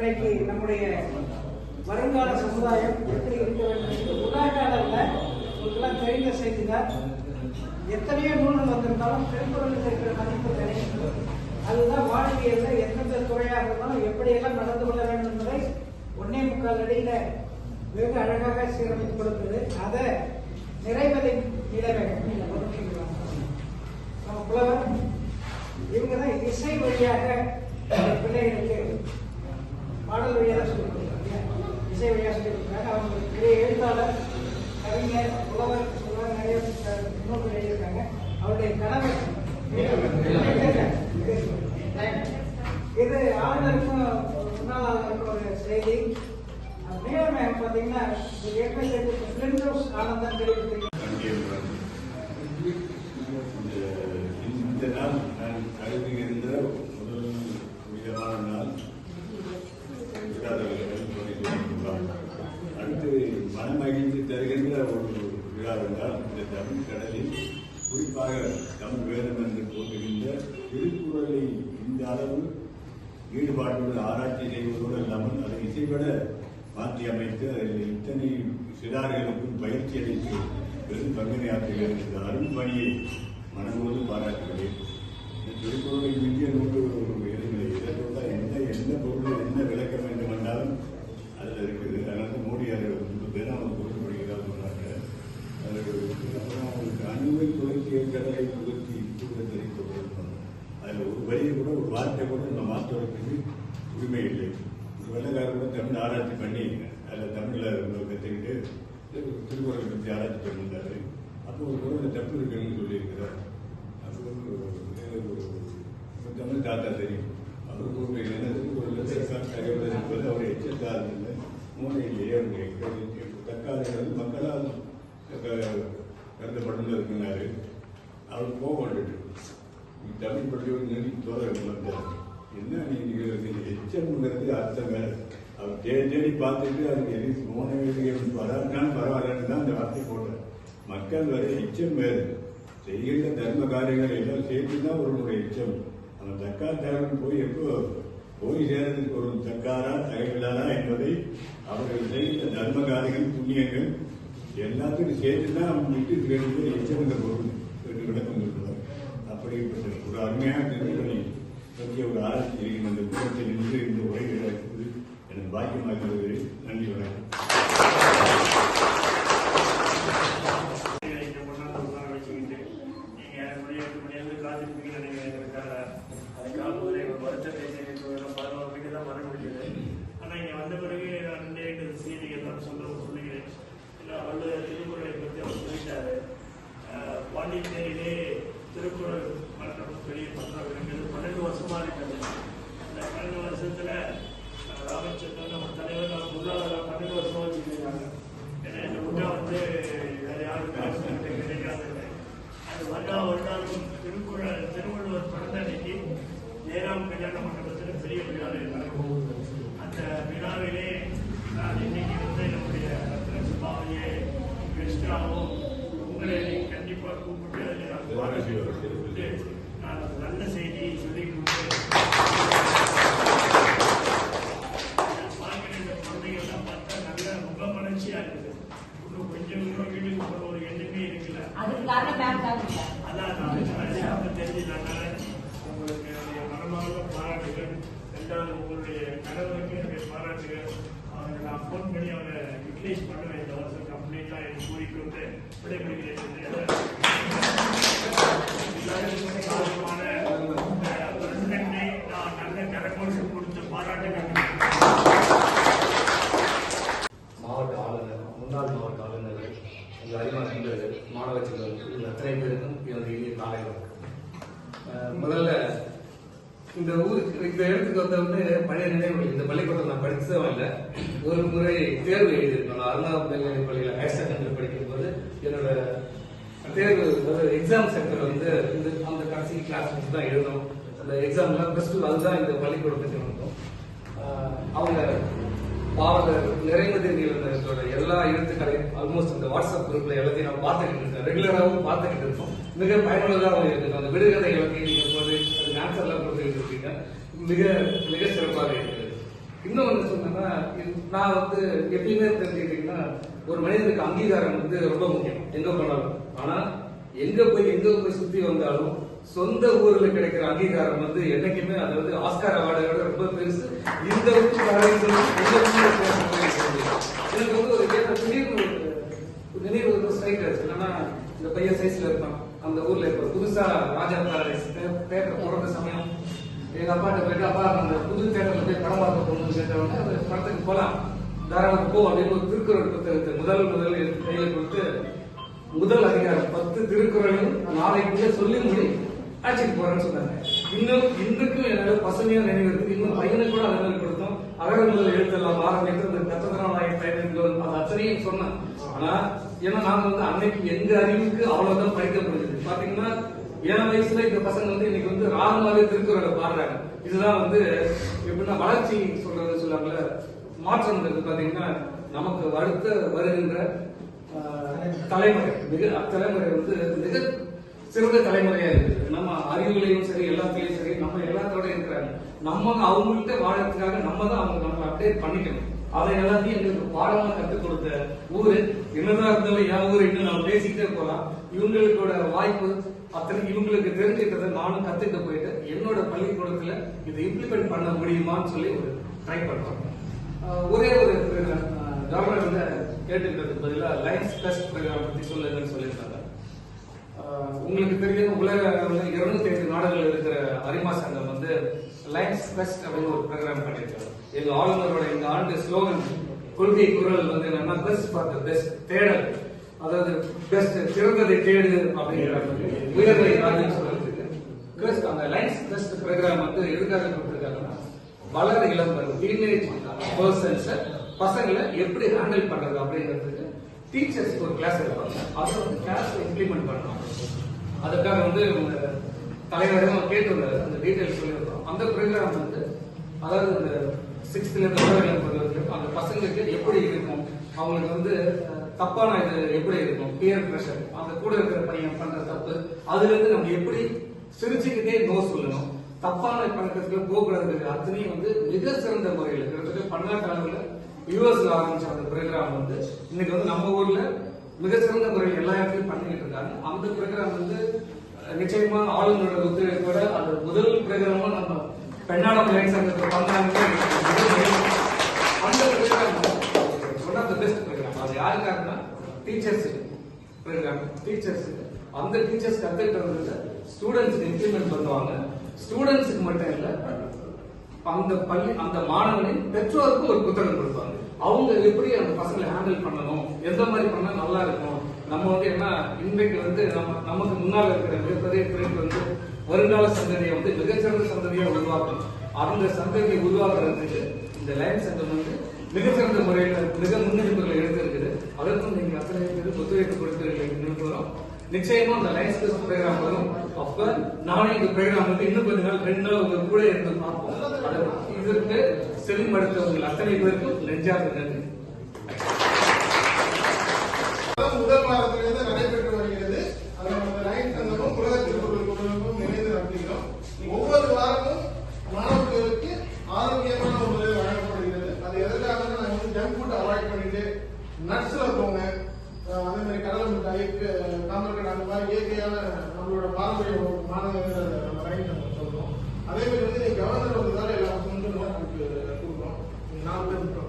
இன்றைக்கு நம்முடைய வருங்கால சமுதாயம் எப்படி இருக்க வேண்டும் என்று உலகளவில் உங்களுக்கெல்லாம் தெரிந்த செய்திதான். எத்தனையோ நூல்கள் வந்திருந்தாலும் திருக்குறளுக்கு இருக்கிற மதிப்பு தெரியும் அதுதான் வாழ்க்கையில் எந்தெந்த துறையாக இருந்தாலும் எப்படியெல்லாம் நடந்து கொள்ள வேண்டும் என்பதை ஒன்னே முக்கால் அடியில வெகு அழகாக சீரமைத்து கொடுத்தது. அதை நிறைவதை நிலவேகம் நம்ம புலவர் இவங்க தான் இசை வழியாக பிள்ளைகளுக்கு பாடல் வழியாக சொல்லி கொடுக்குறாங்க இசை வழியாக சொல்லி கொடுக்குறாங்க அவங்க பெரிய எழுத்தாளர் கவிஞர் புலவர் புலவர் நிறைய அஹ், எழுதியிருக்காங்க. அவருடைய கணவர் இது ஆளுநருக்கும் முன்னாள் ஆளுநருக்கும் ஒரு செய்தி. மேலுமே பார்த்தீங்கன்னா ஏற்கனவே ஆனந்தம் தெரிவித்திருக்கீங்க இந்த நாள் நான் கருதுகின்ற முதல் விதமான நாள் விழாதவர்கள் சொல்லிக்கொண்டிருக்கிறார். அடுத்து மனமகிழ்ச்சி தருகின்ற ஒரு விழா என்றால் இந்த தமிழ் கடலில் குறிப்பாக தமிழ் வேதம் என்று போட்டுகின்ற திருக்குறளை இந்த அளவு ஈடுபாட்டோடு ஆராய்ச்சி செய்வதோடு இல்லாமல் அதை இசைபட மாற்றி அமைத்து அதில் இத்தனை சிறார்களுக்கும் பயிற்சி அளித்து பெரும் பங்கனையாற்றுகிறது ஆற்றுகிற இந்த அருள் பணியை மனமோது பாராட்டுகிறேன் திருக்குறளை மிஞ்சிய நூறு எழுதிகளை இதற்குள்ள எந்த எந்த பொருள் என்ன விளக்க வேண்டும் என்றாலும் அதில் இருக்குது அதனால மோடி அதை ரொம்ப பேரும் அவங்க குறிப்பிடுகிறார் சொன்னாங்க அதில் அப்புறம் அவங்களுக்கு அணுவை துளைக்கிய கடலை புகுத்தி கூட தெரிவிக்கப்படும் அதில் ஒரு வரியை கூட ஒரு வார்த்தை கூட நம்ம மாற்றுவதற்கு உரிமை இல்லை ஒரு வெள்ளக்காரர் கூட தமிழ் ஆராய்ச்சி பண்ணி அதில் தமிழில் கற்றுக்கிட்டு திருக்குறளை பற்றி ஆராய்ச்சி பண்ணியிருந்தாரு அப்போ ஒரு சொல்லியிருக்கிறார். அது ஒரு தமிழ் தாத்தா தெரியும். அவர் ஒரு என்பது அவர் எச்சத்தாதில்லை மூலையிலேயே அவருடைய தற்காலிகள் மக்களால் க- இருக்கிறாரு அவர் கோபம் வந்துட்டு தமிழ் பள்ளியோடு நெருங்கி வந்தார். என்ன நீங்கள் எச்சம்ங்கிறது அர்த்தம் வேற அவர் தேடி தேடி பார்த்துட்டு அதுக்கு எது மோனவேதிகள் வராதுனாலும் பரவாயில்லன்னு தான் அந்த வார்த்தை போட்டார். மக்கள் வரை எச்சம் வேறு. செய்கின்ற தர்ம காரியங்கள் எல்லாம் சேர்த்து தான் ஒருவனுடைய எச்சம் அந்த தக்காத்தாரன் போய் எப்போ போய் சேர்றதுக்கு ஒரு தக்காரா தகவலாரா என்பதை அவர்கள் செய்கின்ற தர்ம காரியங்கள் புண்ணியங்கள் எல்லாத்துக்கும் சேர்த்து தான் அவன் விட்டு சேர்ந்து எச்சம் பொருள் என்று விளக்கம் சொல்லுவார் அப்படிப்பட்ட ஒரு அருமையான திருமணி பற்றிய ஒரு ஆராய்ச்சி இருக்கின்ற அந்த நின்று இந்த உரைகளை வைப்பது எனக்கு பாக்கியமாக கருதுகிறேன் நன்றி வணக்கம் இங்க கொண்டாந்து உட்கார வச்சுக்கிட்டு நீங்க மணி எட்டு மணியாவது காத்திருப்பீங்கன்னு நினைக்கிறேன் எங்களுக்காக அதுக்காக முதல்ல எங்க வருத்தத்தை தெரிவித்து பதினோரு மணிக்கு தான் வர முடியுது ஆனா இங்க வந்த பிறகு நான் இந்த செய்தி எல்லாம் சொல்ல சொல்லுகிறேன் இல்ல வள்ளுவ திருக்குறளை பற்றி அவர் சொல்லிட்டாரு அஹ், பாண்டிச்சேரியிலே திருக்குறள் மன்றம் பெரிய மன்றம் இருக்கிறது பன்னெண்டு வருஷமா இருக்குது இந்த பன்னெண்டு வருஷத்துல அஹ், ராமச்சந்திரன் நம்ம தலைவர் நம்ம முதல்வர் பன்னெண்டு வருஷமா வச்சுருக்காங்க ஏன்னா இந்த முட்டா வந்து வேற யாரும் பேசுறது கிடைக்காது அது வருடா வருடாலும் திருக்குறள் திருவள்ளுவர் பிறந்த அன்னைக்கு ஜெயராம் கல்யாண மண்டபத்தில் பெரிய விழா நடக்கும் அந்த விழாவிலே நான் இன்னைக்கு வந்து நம்முடைய ரத்ன சுபாவையே கிருஷ்ணாவும் உங்களை கண்டிப்பாக கூப்பிட்டு அதில் நான் கூப்பிட்டு நான் ஒரு நல்ல செய்தியை சொல்லி கொடுத்தேன் பார்க்கிற இந்த குழந்தைகள்லாம் பார்த்தா நல்ல முக மலர்ச்சியா இருக்குது இன்னும் கொஞ்சம் இன்னும் வீட்டுக்கு போற ஒரு எண்ணமே இருக்குல்ல அதுக்கு காரணம் பேங்க் தான் அதான் நான் சாப்பிட தெரிஞ்சதுனால உங்களுக்கு என்னுடைய மனமார்ந்த பாராட்டுகள் ரெண்டாவது உங்களுடைய கணவருக்கு என்னுடைய பாராட்டுகள். அவரை நான் ஃபோன் பண்ணி அவரை யூட்டிலைஸ் பண்ணுவேன் இந்த வருஷம் கம்ப்ளீட்டாக எனக்கு கூறிக்கொண்டு விடைபெறுகிறேன் காரணமான பிரசிடென்டை நான் நல்ல கரகோஷம் கொடுத்து பாராட்டுகிறேன் மாவட்ட ஆளுநர் முன்னாள் மாவட்ட ஆளுநர்கள் எங்கள் அறிமுக நண்பர்கள் மாணவ செல்வர்கள் இந்த அத்தனை பேருக்கும் எனது இனிய காலை வணக்கம் அஹ் முதல்ல இந்த ஊருக்கு இந்த இடத்துக்கு வந்த வந்து பழைய நினைவுகள் இந்த பள்ளிக்கூடம் இல்லை ஒரு முறை தேர்வு எழுதியிருக்கோம் நான் அருணா மேல்நிலை பள்ளியில் ஹையர் செகண்டரி படிக்கும்போது என்னோட தேர்வு அதாவது எக்ஸாம் சென்டர் வந்து இந்த அந்த கடைசி கிளாஸ் தான் எழுதணும். அந்த எக்ஸாம்ல ப்ளஸ் டூ அதுதான் இந்த பள்ளிக்கூடத்துக்கு வந்தோம் அவங்க பாவலர் நிறைமதி நீலத்தோட எல்லா எழுத்துக்களையும் ஆல்மோஸ்ட் இந்த வாட்ஸ்அப் குரூப்ல எல்லாத்தையும் நான் பார்த்துக்கிட்டு இருக்கேன். ரெகுலராகவும் பார்த்துக்கிட்டு இருக்கோம். மிக பயனுள்ளதாக இருக்கு அந்த விடுகதை எல்லாத்தையும் நீங்கள் போது அது ஆன்சர்லாம் கொடுத்துக்கிட்டு இருக்கீங்க மிக மிக சிறப்பாக இன்னும் இன்னொன்று சொன்னேன்னா நான் வந்து எப்பயுமே தெரிஞ்சுக்கிட்டீங்கன்னா ஒரு மனிதனுக்கு அங்கீகாரம் வந்து ரொம்ப முக்கியம். எங்க போனாலும். ஆனா எங்க போய் எங்க போய் சுத்தி வந்தாலும் சொந்த ஊர்ல கிடைக்கிற அங்கீகாரம் வந்து என்னைக்குமே அது வந்து ஆஸ்கார் அவார்டோட ரொம்ப பெருசு. இந்த எனக்கு வந்து ஒரு கேட்ட திடீர்னு நினைவு வந்து ஸ்ட்ரைக் ஆச்சு. என்னன்னா இந்த பையன் சைஸ்ல இருப்பான். அந்த ஊர்ல இருப்பான். புதுசா ராஜா பாரடைஸ் தேட்டர் பிறந்த சமயம் எங்க அப்பாட்ட போயிட்டு அப்பா அந்த புது தேட்டர்ல போய் படம் பார்க்க போகணும்னு கேட்டவொடனே அந்த படத்துக்கு போலாம். தாராளம் போ அப்படின்னு ஒரு திருக்குறள் புத்தகத்தை முதல் முதல் எடுத்து கையில கொடுத்து முதல் அதிகாரம் பத்து திருக்குறளையும் நாளைக்குள்ளே சொல்லி முடி ஆட்சிக்கு போறேன்னு சொன்னாங்க. இன்னும் இன்றைக்கும் என்னால பசுமையா நினைவு இன்னும் பையனை கூட அதே மாதிரி கொடுத்தோம். அழகு முதல் எழுத்தெல்லாம் ஆரம்பித்து அந்த கத்ததனாலாய பயணங்கள் அது அத்தனையும் சொன்னேன். ஆனா ஏன்னா நாங்க வந்து அன்னைக்கு எங்க அறிவுக்கு அவ்வளவுதான் படிக்க முடியுது பாத்தீங்கன்னா என் வயசுல இந்த பசங்க வந்து இன்னைக்கு வந்து ராகமாவே திருக்குறளை பாடுறாங்க. இதுதான் வந்து எப்படின்னா வளர்ச்சி சொல்றது சொல்லுவாங்கல்ல வந்து பாத்தீங்கன்னா நமக்கு வருத்த வருகின்ற தலைமுறை மிக அத்தலைமுறை வந்து மிக சிறந்த தலைமுறையா இருக்குது நம்ம அறிவுலையும் சரி எல்லாத்துலயும் சரி நம்ம எல்லாத்தோட இருக்கிறாங்க. நம்ம அவங்கள்ட்ட வாழறதுக்காக நம்ம தான் அவங்க நம்ம அப்டேட் பண்ணிக்கணும். அதை எல்லாத்தையும் எங்களுக்கு பாடமா கற்றுக் கொடுத்த ஊரு என்னதான் இருந்தாலும் என் ஊர் இன்னும் நம்ம பேசிக்கிட்டே போலாம் இவங்களுக்கோட வாய்ப்பு அத்தனை இவங்களுக்கு தெரிஞ்சுக்கிறத நானும் கத்துக்கிட்டு போயிட்டு என்னோட பள்ளிக்கூடத்துல இதை இம்ப்ளிமெண்ட் பண்ண முடியுமான்னு சொல்லி ஒரு ட்ரை பண்றோம் ஒரே ஒரு கவர்மெண்ட்ல கேட்டுக்கிறதுக்கு பதிலாக லைன்ஸ் டெஸ்ட் ப்ரோக்ராம் பத்தி சொல்லுங்கன்னு சொல்லியிருந்தாங்க. உங்களுக்கு தெரியும் உலக அளவில் இருநூத்தி ஐந்து நாடுகள் இருக்கிற அரிமா சங்கம் வந்து லைன்ஸ் பெஸ்ட் அப்படின்னு ஒரு ப்ரோக்ராம் பண்ணியிருக்காங்க. எங்க ஆளுநரோட இந்த ஆண்டு ஸ்லோகன் கொள்கை குரல் வந்து என்னன்னா பெஸ்ட் ஃபார் த பெஸ்ட் தேடல். அதாவது பெஸ்ட் சிறந்ததை தேடு அப்படிங்கிற உயர்வை ராஜ்யம் சொல்றதுக்கு. பெஸ்ட் அந்த லைன்ஸ் பெஸ்ட் ப்ரோக்ராம் வந்து எதுக்காக கொடுத்துருக்காங்கன்னா வளர இளம் பருவம் டீனேஜ் பர்சன்ஸ் பசங்களை எப்படி ஹேண்டில் பண்றது அப்படிங்கிறதுக்கு டீச்சர்ஸ் ஒரு கிளாஸ் எடுப்பாங்க. அதை வந்து கிளாஸ் இம்ப்ளிமெண்ட் பண்ணணும். அதுக்காக வந்து தலைவரும் கேட்டிருந்தாரு அந்த டீடைல்ஸ் சொல்லியிருந்தோம் அந்த ப்ரோக்ராம் வந்து அதாவது அந்த சிக்ஸ்த்ல இருந்து தேர்ட் வரைக்கும் அந்த பசங்களுக்கு எப்படி இருக்கும்? அவங்களுக்கு வந்து தப்பான இது எப்படி இருக்கும்? பியர் ப்ரெஷர் அந்த கூட இருக்கிற பையன் பண்ற தப்பு அதுல இருந்து நம்ம எப்படி சிரிச்சுக்கிட்டே நோ சொல்லணும்? தப்பான பழக்கத்துக்கு போகக்கூடாது அத்தனையும் வந்து மிக சிறந்த முறையில் கிட்டத்தட்ட பன்னாட்டு அளவில் யூஎஸ்ல ஆரம்பிச்ச அந்த ப்ரோக்ராம் வந்து இன்னைக்கு வந்து நம்ம ஊர்ல மிக சிறந்த முறையில் எல்லா இடத்துலையும் பண்ணிக்கிட்டு இருக்காங்க. அந்த ப்ரோக்ராம் வந்து நிச்சயமா ஆளுநரோட ஒத்துழைப்போட அது முதல் ப்ரோக்ராமா நம்ம பெண்ணாடம் லைன் சங்கத்தை பண்ணாங்க அந்த program one of the best program அது யாருக்காருன்னா டீச்சர்ஸுக்கு ப்ரோக்ராம் டீச்சர்ஸுக்கு அந்த டீச்சர்ஸ் கத்துக்கிட்டு ஸ்டூடெண்ட்ஸ்க்கு இம்ப்ளிமெண்ட் பண்ணுவாங்க. ஸ்டூடெண்ட்ஸுக்கு மட்டும் இல்ல அந்த பள்ளி அந்த மாணவனின் பெற்றோருக்கும் ஒரு புத்தகம் கொடுப்பாங்க. அவங்க எப்படி அந்த பசங்களை ஹேண்டில் பண்ணணும்? எந்த மாதிரி பண்ணா நல்லா இருக்கும்? நம்ம வந்து என்ன இன்றைக்கு வந்து நம்ம நமக்கு முன்னால் இருக்கிற மிகப்பெரிய பிரிவு வந்து வருங்கால சந்ததியை வந்து மிகச்சிறந்த சந்ததியை உருவாக்கணும். அந்த சந்ததியை உருவாக்குறதுக்கு இந்த லைன் சங்கம் வந்து மிகச்சிறந்த முறையில் அதற்கும் நீங்கள் அத்தனை பேர் ஒத்துழைப்பு கொடுத்திருக்கீங்க நிச்சயமா அந்த லைன்ஸ் டெஸ்ட் ப்ரோக்ராம் வரும். அப்ப நானே இந்த ப்ரோக்ராம் வந்து இன்னும் கொஞ்ச நாள் ரெண்டு நாள் உங்க கூட இருந்து பார்ப்போம். இதற்கு செவிமடுத்த உங்கள் அத்தனை பேருக்கும் நெஞ்சாக நன்றி. நம்மளோட பாரம்பரிய மாணவர்கள் நம்ம ரைட் நம்ம சொல்றோம். அதே மாதிரி வந்து கவர்னர் வந்து தான் எல்லா சொந்தமாக நமக்கு கொடுக்குறோம். நாலு பேர் மட்டும்